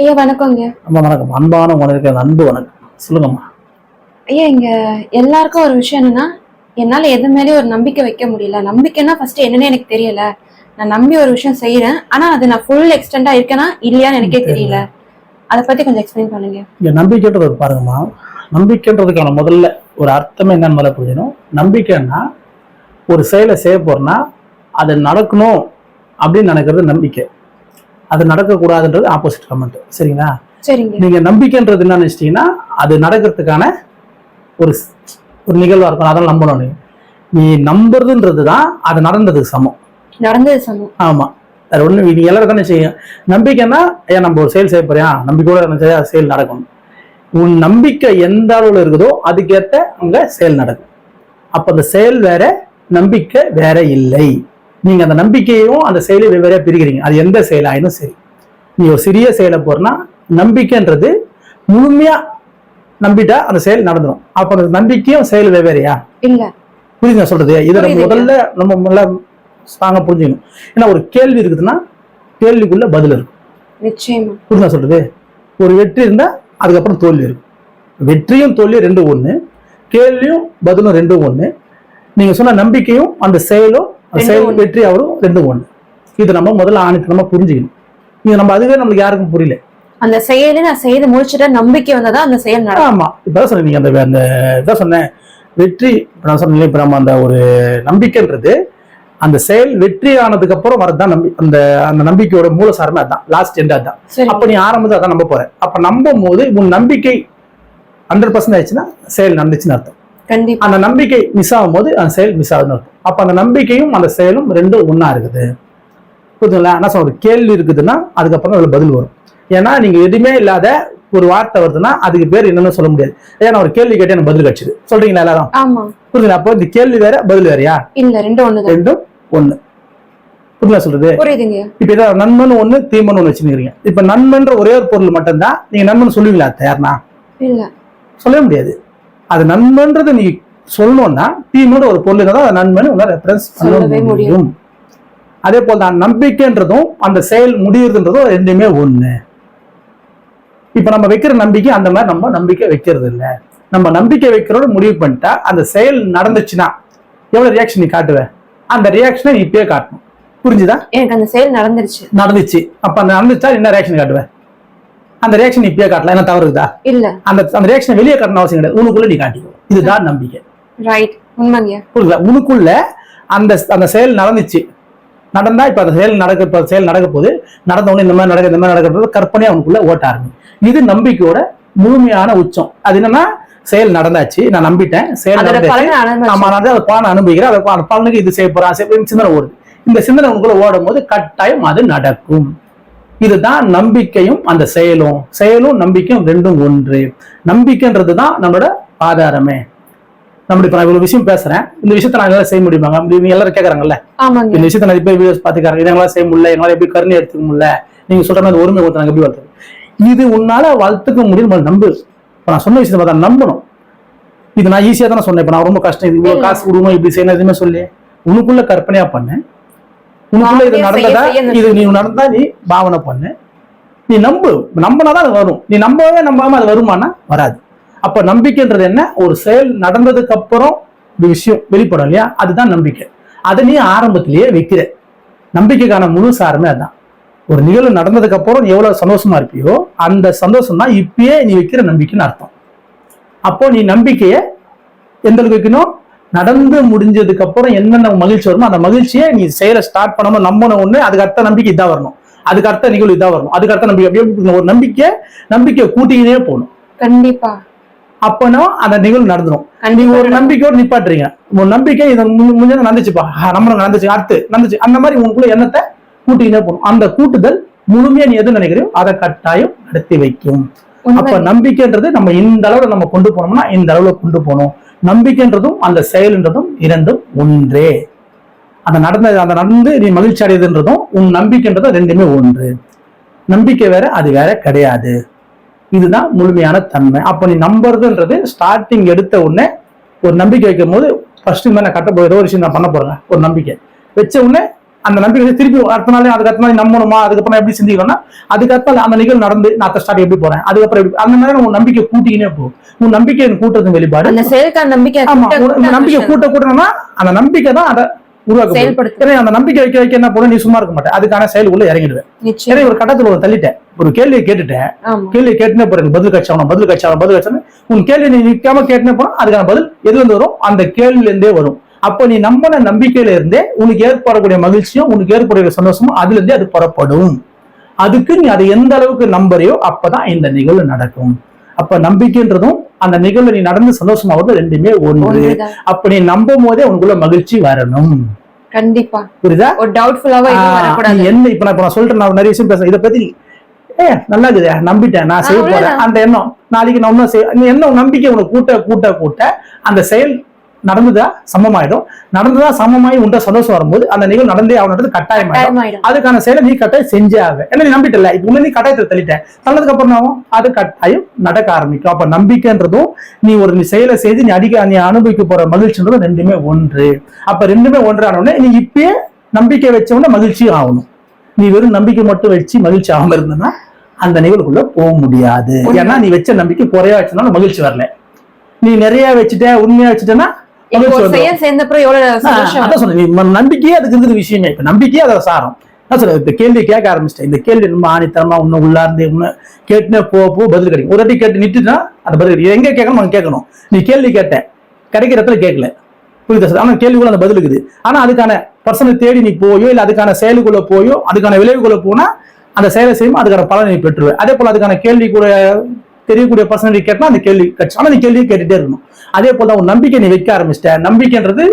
ஐயா வணக்கங்க அம்மா வணக்கம். அன்பான உனக்கு அன்பு வணக்கம். சொல்லுங்கம்மா. ஐயா இங்க எல்லாருக்கும் ஒரு விஷயம் என்னன்னா என்னால எது மேலயும் ஒரு நம்பிக்கை வைக்க முடியல. நம்பிக்கைன்னா ஃபர்ஸ்ட் என்னன்னு எனக்கு தெரியல. நான் நம்பி ஒரு விஷயம் செய்யறேன் ஆனா அது நான் ஃபுல் எக்ஸ்டெண்டா இருக்கேனா இல்லையான்னு எனக்கே தெரியல. அதை பத்தி கொஞ்சம் எக்ஸ்பிளைன் பண்ணுங்க. இங்க நம்பிக்கைன்றது பாருங்கம்மா. நம்பிக்கைன்றதுக்கான முதல்ல ஒரு அர்த்தமே என்னன்னு முதல்ல புரிஞ்சிடும் நம்பிக்கைன்னா ஒரு செயலை செய்ய போறோம்னா அது நடக்கணும் அப்படின்னு நினைக்கிறது நம்பிக்கை. அது நடக்கக்கூடாதுன்றது ஆப்போசிட் கமெண்ட் சரிங்களா? சரிங்க. நீங்க நம்பிக்கைன்றது என்ன நினைச்சிட்டீங்கன்னா அது நடக்கிறதுக்கான ஒரு ஒரு நிகழ்வா இருக்கும். அதெல்லாம் நம்பணும் நீங்க நீ நம்புறதுன்றது தான் அது நடந்ததுக்கு சமம். நடந்தது சமம். ஆமா. அது ஒண்ணு நீங்க எல்லாரும் தானே செய்யும். நம்பிக்கைன்னா ஏன் நம்ம ஒரு செயல் செய்ய போறியா? நம்பிக்கையோட செயல் நடக்கணும். உன் நம்பிக்கை எந்த அளவுல இருக்குதோ அதுக்கேற்ற அங்க செயல் நடக்கும். அப்ப அந்த செயல் வேற நம்பிக்கை வேற இல்லை. நீங்க அந்த நம்பிக்கையையும் அந்த செயலையும் வெவ்வேறையா பிரிக்கிறீங்க. அது எந்த செயலாயினும் சரி. நீ ஒரு சிறிய செயலை போறனா நம்பிக்கைன்றது முழுமையா நம்பிட்டா அந்த செயல் நடந்துடும் அப்ப அந்த நம்பிக்கையும் செயல் வெவ்வேறையா? இல்ல. புரியுது நான் சொல்றது? இதை நம்ம. முதல்ல நம்ம முதல்ல ஸ்ட்ராங்கா புரிஞ்சுக்கணும். ஏன்னா ஒரு கேள்வி இருக்குதுன்னா கேள்விக்குள்ள பதில் இருக்கும். நிச்சயமா. புரியுது நான் சொல்றது? ஒரு வெற்றி இருந்தா அதுக்கப்புறம் தோல்வி இருக்கும். வெற்றியும் தோல்வியும் ரெண்டும் ஒண்ணு கேள்வியும் பதிலும் ரெண்டும் ஒண்ணு. நீங்க சொன்ன நம்பிக்கையும் அந்த செயலும் செயல். வெற்றி அவரும் ரெண்டும் ஒண்ணு. இது நம்ம முதல்ல ஆணித்தனமா புரிஞ்சுக்கணும். இது நம்ம அதுவே நம்மளுக்கு யாருக்கும் புரியல. அந்த செயலை நான் செய்து முடிச்சுட்ட நம்பிக்கை வந்தாதான் அந்த செயல் நடக்கும். ஆமா. இப்பதான் சொன்னேன் நீங்க அந்த அந்த இதான் சொன்னேன். வெற்றி இப்ப நான் சொன்னேன் இப்ப நம்ம அந்த ஒரு நம்பிக்கைன்றது அந்த செயல் வெற்றி ஆனதுக்கு அப்புறம் வரதுதான் நம்பி அந்த அந்த நம்பிக்கையோட மூலசாரமே அதான். லாஸ்ட் எண்ட் அதான். அப்ப நீ ஆரம்பத்தில் அதான் நம்ப போற. அப்ப நம்பும் போது உன் நம்பிக்கை ஹண்ட்ரட் பர்சன்ட் ஆயிடுச்சுன்னா செயல் நடந்துச்சுன்னு அர்த்தம். கண்டிப்பா. அந்த நம்பிக்கை மிஸ் ஆகும் போது அந்த செயல் மிஸ் ஆகுதுன்னு அர்த்தம். அப்ப அந்த நம்பிக்கையும் அந்த செயலும் ரெண்டும் ஒண்ணா இருக்குது. புரியுதுங்களா என்ன சொல்றது? கேள்வி இருக்குதுன்னா அதுக்கப்புறம் அதுல பதில் வரும். ஏன்னா நீங்க எதுவுமே இல்லாத ஒரு வார்த்தை வருதுன்னா அதுக்கு பேர் என்னன்னு சொல்ல முடியாது. ஏன்னா ஒரு கேள்வி கேட்டு எனக்கு பதில் கிடைச்சது. சொல்றீங்களா எல்லாரும்? ஆமா. புரியுதுங்களா அப்போ இந்த கேள்வி வேற பதில் வேறயா? இல்ல ரெண்டும் ஒண்ணுதான். ரெண்டும் ஒண்ணு. புரியுதா சொல்றது? இப்ப இதான் நண்பன் ஒண்ணு தீமன் ஒண்ணு வச்சுக்கிறீங்க இப்ப நண்பன்ற ஒரே ஒரு பொருள் மட்டும்தான் நீங்க நண்பன் சொல்லுவீங்களா? யாருனா இல்ல. சொல்லவே முடியாது. அது நண்பன்றது நீ சொல்லணும்னா தீமோட ஒரு பொருள் இருந்தால் அது நண்பன் உங்களை ரெஃபரன்ஸ் பண்ண முடியும். அதே போல் தான் நம்பிக்கைன்றதும் அந்த செயல் முடியுறதுன்றதும் ரெண்டுமே ஒண்ணு. இப்ப நம்ம வைக்கிற நம்பிக்கை அந்த மாதிரி நம்ம நம்பிக்கை வைக்கிறது இல்ல. நம்ம நம்பிக்கை வைக்கிறோட முடிவு பண்ணிட்டா அந்த செயல் நடந்துச்சுன்னா எவ்வளவு ரியாக்ஷன் நீ காட்டுவ? அந்த ரியாக்ஷனை இப்பயே காட்டணும். புரிஞ்சுதா? எனக்கு அந்த செயல் நடந்துருச்சு. நடந்துச்சு. அப்ப அந்த நடந்துச்சா என்ன ரியாக்ஷன் காட்டுவ? அந்த ரியாக்ஷன் இப்பயே காட்டலாம். என்ன தவறு இருக்குதா இல்ல. அந்த அந்த ரியாக்ஷனை வெளியே காட்டணும் அவசியம் கிடையாது. உனக்குள்ள நீ காட்டிக்கோ. இதுதான் நம்பிக்கை. ரைட் உண்மைங்க. புரியுதா? உனக்குள்ள அந்த அந்த செயல் நடந்துச்சு. நடந்தா இப்ப அந்த செயல் நடக்க இப்ப செயல் நடக்க போகுது. நடந்த உடனே இந்த மாதிரி நடக்க இந்த மாதிரி நடக்கிறது கற்பனையா அவனுக்குள்ள ஓட்ட ஆரம்பி இது நம்பிக்கையோட முழுமையான உச்சம். அது என்னன்னா செயல் நடந்தாச்சு. நான் நம்பிட்டேன். செயல் நடந்தாச்சு. ஆமா நான் அதை பலனை அனுபவிக்கிறேன். அதை பலன் பலனுக்கு இது செய்ய போறான். சிந்தனை ஓடுது. இந்த சிந்தனை உனக்குள்ள ஓடும் போது கட்டாயம் அது நடக்கும். இதுதான் நம்பிக்கையும் அந்த செயலும். செயலும் நம்பிக்கையும் ரெண்டும் ஒன்று. நம்பிக்கைன்றது தான் நம்மளோட ஆதாரமே. நம்ம இப்ப நான் இவ்வளவு விஷயம் பேசுறேன். இந்த விஷயத்த நான் எங்களால செய்ய முடியுமாங்க? நீங்க எல்லாரும் கேக்குறாங்கல்ல? இந்த விஷயத்த நிறைய பேர் வீடியோஸ் பாத்துக்காங்க இதை எங்களால செய்ய முடியல. எங்களால எப்படி கருணை எடுத்துக்க முடியல? நீங்க சொல்ற மாதிரி ஒருமை ஒருத்தர் எப்படி வளர்த்துக்கு இது உன்னால வளர்த்துக்க முடியும் நம்பு. இப்ப நான் சொன்ன விஷயத்த பார்த்தா நம்பணும். இது நான் ஈஸியா தானே சொன்னேன். இப்ப நான் ரொம்ப கஷ்டம். இது. காசு கொடுக்கணும் இப்படி செய்யணும் எதுவுமே சொல்லி உனக்குள்ள கற்பனையா பண்ணு. உனக்குள்ள இது நடந்ததா? இது நீ நடந்தா நீ பாவனை பண்ணு. நீ நம்பு. நம்பினாதான் அது வரும். நீ நம்பவே நம்பாம அது வருமானா? வராது. அப்ப நம்பிக்கைன்றது என்ன? ஒரு செயல் நடந்ததுக்கு அப்புறம் ஒரு விஷயம் வெளிப்படும் இல்லையா? அதுதான் நம்பிக்கை. அதை நீ ஆரம்பத்திலேயே வைக்கிற. நம்பிக்கைக்கான முழு சாரமே அதான். ஒரு நிகழ்வு நடந்ததுக்கு அப்புறம் எவ்வளவு சந்தோஷமா இருப்பியோ அந்த சந்தோஷம் தான் இப்பயே நீ வைக்கிற நம்பிக்கைன்னு அர்த்தம். அப்போ நீ நம்பிக்கைய எந்த அளவுக்கு வைக்கணும்? நடந்து முடிஞ்சதுக்கு அப்புறம் என்னென்ன மகிழ்ச்சி வருமோ அந்த மகிழ்ச்சியை நீ செயலை ஸ்டார்ட் பண்ணாம நம்பணும் ஒண்ணு அதுக்கு அடுத்த நம்பிக்கை இதான் வரணும். அதுக்கு அடுத்த நிகழ்வு இதான் வரணும். அதுக்கு அடுத்த நம்பிக்கை அப்படியே ஒரு நம்பிக்கை நம்பிக்கை கூட்டிக்கினே போகணும். கண்டிப்பா. அப்பனா அந்த நிகழ்வு நடந்துரும். நீங்க ஒரு நம்பிக்கையோட நிப்பாட்டுறீங்க. ஒரு நம்பிக்கை இது மு- முன்ன நடந்துச்சுப்பா. நம்ம நடந்துச்சு அடுத்து நடந்துச்சு. அந்த மாதிரி உங்களுக்குள்ள எண்ணத்தை கூட்டிக்கிட்டே போகணும். அந்த கூட்டுதல் முழுமையா நீ எது நினைக்கிறியோ அதை கட்டாயம் நடத்தி வைக்கும். அப்ப நம்பிக்கைன்றது நம்ம இந்த அளவுல நம்ம கொண்டு போனோம்னா இந்த அளவுல கொண்டு போகணும். நம்பிக்கைன்றதும் அந்த செயல்ன்றதும் இரண்டும் ஒன்றே. அந்த நடந்த அந்த நடந்து நீ மகிழ்ச்சி அடையுதுன்றதும் உன் நம்பிக்கைன்றதும் ரெண்டுமே ஒன்று. நம்பிக்கை வேற அது வேற கிடையாது. இதுதான் முழுமையான தன்மை. அப்ப நீ நம்புறதுன்றது ஸ்டார்டிங் எடுத்த உடனே ஒரு நம்பிக்கை வைக்கும் போது ஃபர்ஸ்ட் இந்த கட்ட போய் ஏதோ ஒரு விஷயம் நான் பண்ண போறேன் ஒரு நம்பிக்கை. வச்ச உடனே அந்த நம்பிக்கை வந்து திருப்பி அடுத்த நாள் அதுக்கு அடுத்த நாள் நம்பணுமா? அதுக்கப்புறம் எப்படி சிந்திக்கணும்னா அதுக்கு அடுத்த நாள் அந்த நிகழ்வு நடந்து நான் அடுத்த ஸ்டார்ட் எப்படி போறேன்? அதுக்கப்புறம் எப்படி அந்த மாதிரி உன் நம்பிக்கை கூட்டிக்கினே போகும் உன் நம்பிக்கை கூட்டுறது வெளிப்பாடு. அந்த நம்பிக்கை ஆமா நம்பிக்கை. கூட்ட கூட்டணும்னா அந்த நம்பிக்கை தான் அதை உருவாக்க அந்த நம்பிக்கை வைக்க வைக்க என்ன போதும் நீ சும்மா இருக்க மாட்டேன் அதுக்கான செயலுக்குள்ள இறங்கிடுவேன். நிச்சயம். ஏன்னா ஒரு கட்டத்துல ஒரு தள்ளிட்டேன். ஒரு கேள்வியை கேட்டுட்டேன். கேள்வி கேட்டுனே போறேன். பதில் கட்சாகணும் பதில் கட்சாகணும் பதில் கட்சாகணும் உன் கேள்வி நீ நிக்காம கேட்டுனே போனா அதுக்கான பதில் எதுல இருந்து வரும்? அந்த கேள்வியில இருந்தே வரும். அப்ப நீ நம்பின நம்பிக்கையில இருந்தே உனக்கு ஏற்படக்கூடிய மகிழ்ச்சியும் உனக்கு ஏற்படக்கூடிய சந்தோஷமும் அதுல இருந்தே அது புறப்படும். அதுக்கு நீ அதை எந்த அளவுக்கு நம்புறியோ அப்பதான் இந்த நிகழ்வு நடக்கும். அப்ப நம்பிக்கைன்றதும் அந்த நிகழ்வு நீ நடந்து சந்தோஷமாவது ரெண்டுமே ஒன்று. அப்ப நீ நம்பும் போதே உனக்குள்ள மகிழ்ச்சி வரணும். கண்டிப்பா. புரியுதா? ஒரு டவுட்ஃபுல்லாவா என்ன இப்ப நான் இப்ப நான் நிறைய விஷயம் பேசுறேன். இதை பத்தி ஏ நல்லா இருக்குது நம்பிட்டேன் நான் செய்ய போறேன். அந்த எண்ணம் நாளைக்கு நான் இன்னும் செய்ய நீ என்ன உன் நம்பிக்கை உனக்கு கூட்ட கூட்ட கூட்ட அந்த செயல் நடந்ததா சமமாயிடும். நடந்ததா சமமாயி உண்ட சந்தோஷம் வரும்போது அந்த நிகழ்வு நடந்தே ஆகணுன்றது ஆயிடும் அதுக்கான செயலை நீ கட்டாயம் செஞ்சே ஆக. ஏன்னா நீ நம்பிட்டல இப்ப உன்ன நீ கட்டாயத்தை தள்ளிட்டேன். தள்ளதுக்கு அப்புறம் ஆகும்? அது கட்டாயம் நடக்க ஆரம்பிக்கும். அப்ப நம்பிக்கைன்றதும் நீ ஒரு நீ செயலை செய்து நீ அடிக்க நீ அனுபவிக்க போற மகிழ்ச்சின்றதும் ரெண்டுமே ஒன்று. அப்ப ரெண்டுமே ஒன்று ஆனவுடனே நீ இப்பயே நம்பிக்கை வச்ச உடனே மகிழ்ச்சியும் ஆகணும். நீ வெறும் நம்பிக்கை மட்டும் வச்சு மகிழ்ச்சி ஆகாம இருந்தனா அந்த நிகழ்வுக்குள்ள போக முடியாது. ஏன்னா நீ வச்ச நம்பிக்கை குறையா வச்சனால மகிழ்ச்சி வரல. நீ நிறைய வச்சுட்ட உண்மையா வச்சுட்டேன்னா நம்பிக்கையே அதுக்கு இருக்குது விஷயமே. இப்ப நம்பிக்கையே அதை சாரம். நான் இந்த கேள்வி கேட்க ஆரம்பிச்சிட்டேன். இந்த கேள்வி ரொம்ப ஆணித்தரமா இன்னும் உள்ளார்ந்து இன்னும் கேட்டுனே போ போ பதில் கிடைக்கும். ஒரு வாட்டி கேட்டு நிட்டுனா அந்த பதில் கிடைக்கும். எங்க கேட்கணும் அங்க கேட்கணும். நீ கேள்வி கேட்ட கிடைக்கிற இடத்துல கேட்கல. புரியுதா சார்? ஆனா கேள்விக்குள்ள அந்த பதில் இருக்குது. ஆனா அதுக்கான பர்சனை தேடி நீ போயோ இல்ல அதுக்கான செயலுக்குள்ள போயோ அதுக்கான விளைவுக்குள்ள போனா அந்த செயலை செய்யும் அதுக்கான பலனை நீ பெற்றுருவ அதே போல அதுக்கான கேள்வி கூட தெரியக்கூடிய பர்சன் நீ கேட்டா அந்த கேள்வி கட்சி. ஆனா நீ கேள்வியை கேட்டுட்டே இருக்கணும். அதே போல உன் நம்பிக்கை நீ வைக்க ஆரம்பிச்சிட்ட. நம்பிக்கைன்றது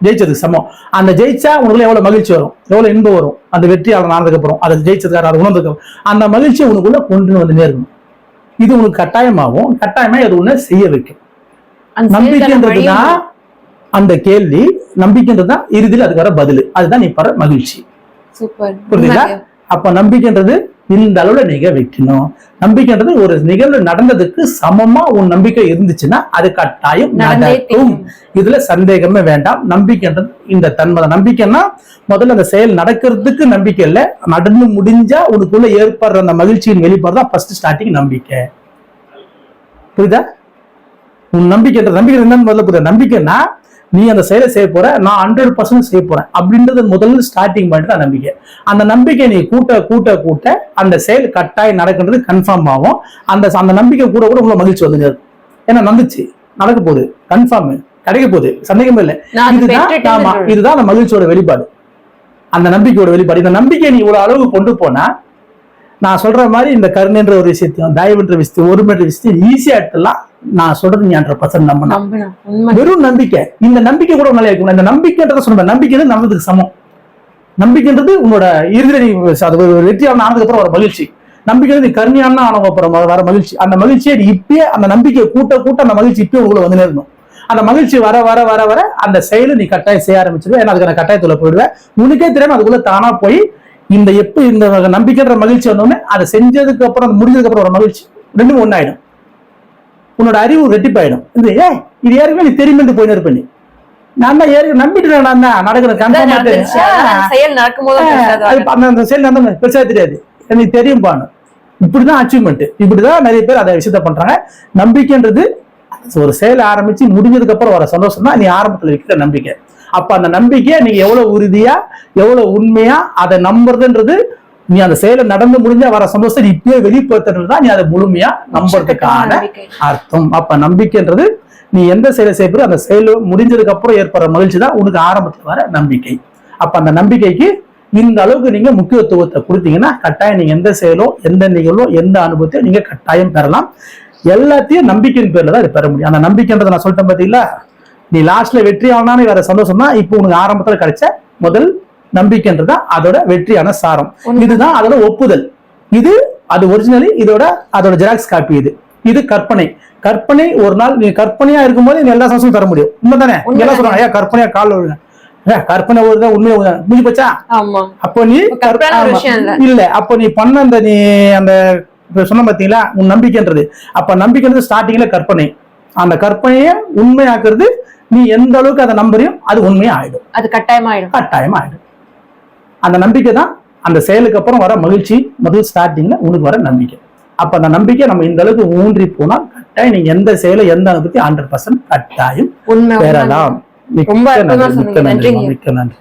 ஜெயிச்சதுக்கு சமம். அந்த ஜெயிச்சா உனக்குள்ள எவ்வளவு மகிழ்ச்சி வரும்? எவ்வளவு இன்பம் வரும்? அந்த வெற்றியாளர் ஆனதுக்கு அப்புறம் அதை ஜெயிச்சதுக்காக அதை உணர்ந்ததுக்கு அந்த மகிழ்ச்சியை உனக்குள்ள கொண்டு வந்து நேர்க்கணும் இது உனக்கு கட்டாயமாகும். கட்டாயமா அது உன்னை செய்ய வைக்கும். அந்த நம்பிக்கைன்றது தான் அந்த கேள்வி. நம்பிக்கைன்றது தான் இறுதியில் அதுக்கு வர பதில். அதுதான் நீ பெற மகிழ்ச்சி. புரியுதுங்களா? அப்ப நம்பிக்கைன்றது இந்த அளவுல நீங்க வைக்கணும் நம்பிக்கைன்றது ஒரு நிகழ்வு நடந்ததுக்கு சமமா உன் நம்பிக்கை இருந்துச்சுன்னா அது கட்டாயம் நடக்கும். இதுல சந்தேகமே வேண்டாம். நம்பிக்கைன்றது இந்த தன்மை. தான். நம்பிக்கைன்னா முதல்ல அந்த செயல் நடக்கிறதுக்கு நம்பிக்கை இல்ல. நடந்து முடிஞ்சா உனக்குள்ள ஏற்படுற அந்த மகிழ்ச்சியின் வெளிப்பாடு தான் ஃபர்ஸ்ட் ஸ்டார்டிங் நம்பிக்கை. புரியுதா? உன் நம்பிக்கைன்ற நம்பிக்கை என்னன்னு முதல்ல புரியுது? நம்பிக்கைன்னா நீ அந்த செயலை செய்ய போற நான் ஹண்ட்ரட் பர்சன்ட் செய்ய போறேன். அப்படின்றது முதல்ல ஸ்டார்டிங் பாயிண்ட் தான் நம்பிக்கை. அந்த நம்பிக்கை நீ கூட்ட கூட்ட கூட்ட அந்த செயல் கட்டாயம் நடக்கின்றது கன்ஃபார்ம் ஆகும். அந்த அந்த நம்பிக்கை கூட கூட உங்களை மகிழ்ச்சி வந்து ஏன்னா நம்பிச்சு நடக்க போகுது கன்ஃபார்ம் கிடைக்க போகுது சந்தேகமே இல்லை. இதுதான் ஆமா. இதுதான் அந்த மகிழ்ச்சியோட வெளிப்பாடு. அந்த நம்பிக்கையோட வெளிப்பாடு. இந்த நம்பிக்கையை நீ இவ்வளவு அளவு கொண்டு போனா நான் சொல்ற மாதிரி இந்த கருணைன்ற ஒரு விஷயத்தையும் தயவுன்ற விஷயத்தையும் ஒருமைன்ற விஷயத்தையும் ஈஸியா எடுத்துலாம் நான் சொல்றது நீ ஹண்ட்ரட் பர்சன்ட் நம்பணும் வெறும் நம்பிக்கை. இந்த நம்பிக்கை கூட உன்னால இருக்கும் இந்த நம்பிக்கைன்றத சொல்லுவேன் நம்பிக்கை நம்பதுக்கு சமம். நம்பிக்கைன்றது உன்னோட இறுதியில நீ அது ஒரு வெற்றியான ஆனதுக்கு அப்புறம் வர மகிழ்ச்சி. நம்பிக்கை நீ கருணியான ஆனவங்க அப்புறம் வர மகிழ்ச்சி. அந்த மகிழ்ச்சியை நீ இப்பயே அந்த நம்பிக்கையை கூட்ட கூட்ட அந்த மகிழ்ச்சி இப்பயே உங்களை வந்து நேரணும் அந்த மகிழ்ச்சி வர வர வர வர அந்த செயலை நீ கட்டாயம் செய்ய ஆரம்பிச்சிருவே. ஏன்னா அதுக்கான கட்டாயத்துல போயிடுவேன் உனக்கே தெரியாம அதுக்குள்ள தானா போய் இந்த எப்ப இந்த நம்பிக்கைன்ற மகிழ்ச்சி வந்தோடனே அதை செஞ்சதுக்கு அப்புறம் முடிஞ்சதுக்கு அப்புறம் ஒரு மகிழ்ச்சி. ரெண்டும் ஒன்னாயிடும் உன்னோட அறிவு ரெட்டிப்பாயிடும். இது ஏ இது ஏற்கனவே நீ தெரியுமென்று போயின்னு இருப்ப நீ. நான் தான் ஏற்கனவே நம்பிட்டு நான் தான் நடக்கிற செயல் நடக்கும்போது அந்த செயல் நடந்த பெருசா தெரியாது. எனக்கு தெரியும் பானு. இப்படிதான் அச்சீவ்மெண்ட் இப்படிதான் நிறைய பேர் அதை விஷயத்த பண்றாங்க. நம்பிக்கைன்றது ஒரு செயல் ஆரம்பிச்சு முடிஞ்சதுக்கு அப்புறம் வர சந்தோஷம் தான் நீ ஆரம்பத்துல வைக்கிற நம்பிக்கை. அப்ப அந்த நம்பிக்கையை நீங்க எவ்வளவு உறுதியா எவ்வளவு உண்மையா அதை நம்புறதுன்றது நீ அந்த செயலை நடந்து முடிஞ்சா வர சந்தோஷத்தை இப்பயே வெளிப்படுத்துறது தான் நீ அதை முழுமையா நம்புறதுக்கான. அர்த்தம். அப்ப நம்பிக்கைன்றது நீ எந்த செயலை செய்யறோ அந்த செயல் முடிஞ்சதுக்கு அப்புறம் ஏற்படுற மகிழ்ச்சி தான் உனக்கு ஆரம்பத்துல வர நம்பிக்கை. அப்ப அந்த நம்பிக்கைக்கு இந்த அளவுக்கு நீங்க முக்கியத்துவத்தை கொடுத்தீங்கன்னா கட்டாயம் நீங்க எந்த செயலோ எந்த நிகழ்வோ எந்த அனுபவத்தையோ நீங்க கட்டாயம் பெறலாம். எல்லாத்தையும் நம்பிக்கையின் பேர்ல தான் பெற முடியும். அந்த நம்பிக்கைன்றதை நான் சொல்லிட்டேன் பாத்தீங்களா? நீ லாஸ்ட்ல வெற்றி ஆனாலும் வேற சந்தோஷம் தான் இப்போ உனக்கு ஆரம்பத்துல கிடைச்ச முதல் நம்பிக்கைன்றது தான் அதோட வெற்றியான சாரம். உண்மை. இதுதான் அதோட ஒப்புதல். இது அது ஒரிஜினலி இதோட அதோட ஜெராக்ஸ் காப்பி இது. இது கற்பனை. கற்பனை ஒரு நாள் நீ கற்பனையா இருக்கும்போது நீ எல்லா சந்தோஷமும் தர முடியும். உண்மைதானே? இங்க எல்லாம் சொல்றாங்க ஐயா கற்பனையா கால் கற்பனை ஒரு உண்மையை முடிஞ்சு போச்சா? அப்போ நீ இல்ல. அப்போ நீ பண்ண அந்த நீ அந்த சொன்ன பாத்தீங்களா? உன் நம்பிக்கைன்றது. அப்ப நம்பிக்கைன்றது ஸ்டார்டிங்ல கற்பனை. அந்த கற்பனையை உண்மையாக்குறது நீ எந்த அளவுக்கு அதை நம்புறியோ அது உண்மையா ஆயிடும் அது கட்டாயமாயிடும். கட்டாயம் ஆயிடும் அந்த நம்பிக்கை தான் அந்த செயலுக்கு அப்புறம் வர மகிழ்ச்சி முதல் ஸ்டார்டிங்ல உனக்கு வர நம்பிக்கை. அப்ப அந்த நம்பிக்கை நம்ம இந்த அளவுக்கு ஊன்றி போனால் கட்டாயம் நீங்க எந்த செயலை எந்த பத்தி ஹண்ட்ரட் பர்சன்ட் கட்டாயம். பெறலாம். மிக்க நன்றி. மிக்க நன்றி.